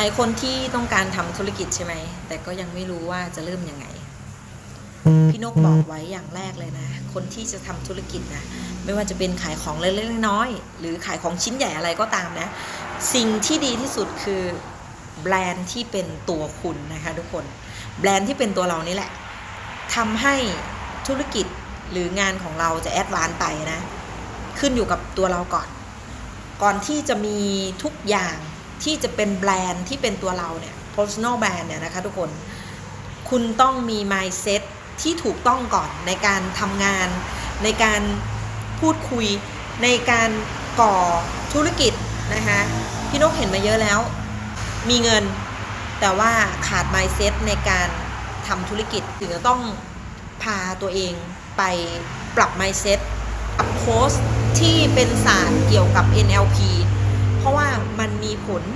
หลายคนที่ต้องการทำธุรกิจใช่ไหม แต่ก็ยังไม่รู้ว่าจะเริ่มยังไง พี่นกบอกไว้อย่างแรกเลยนะ คนที่จะทำธุรกิจนะ ไม่ว่าจะเป็นขายของเล็กๆน้อยๆหรือขายของชิ้นใหญ่อะไรก็ตามนะ สิ่งที่ดีที่สุดคือแบรนด์ที่เป็นตัวคุณนะคะทุกคน แบรนด์ที่เป็นตัวเรานี่แหละทำให้ธุรกิจหรืองานของเราจะแอดวานซ์ไปนะ ขึ้นอยู่กับตัวเราก่อน ก่อนที่จะมีทุกอย่าง ที่จะเป็นแบรนด์ที่เป็นตัวเราเนี่ย personal brand เนี่ยนะคะทุกคน คุณต้องมี mindset ที่ถูกต้องก่อนในการทำงาน ในการพูดคุย ในการก่อธุรกิจนะคะพี่นกเห็นมาเยอะแล้ว มีเงิน แต่ว่าขาด mindset ในการทำธุรกิจถึงจะต้องพาตัวเองไปปรับ mindset อัพโค้ชที่เป็นศาสตร์เกี่ยวกับ NLP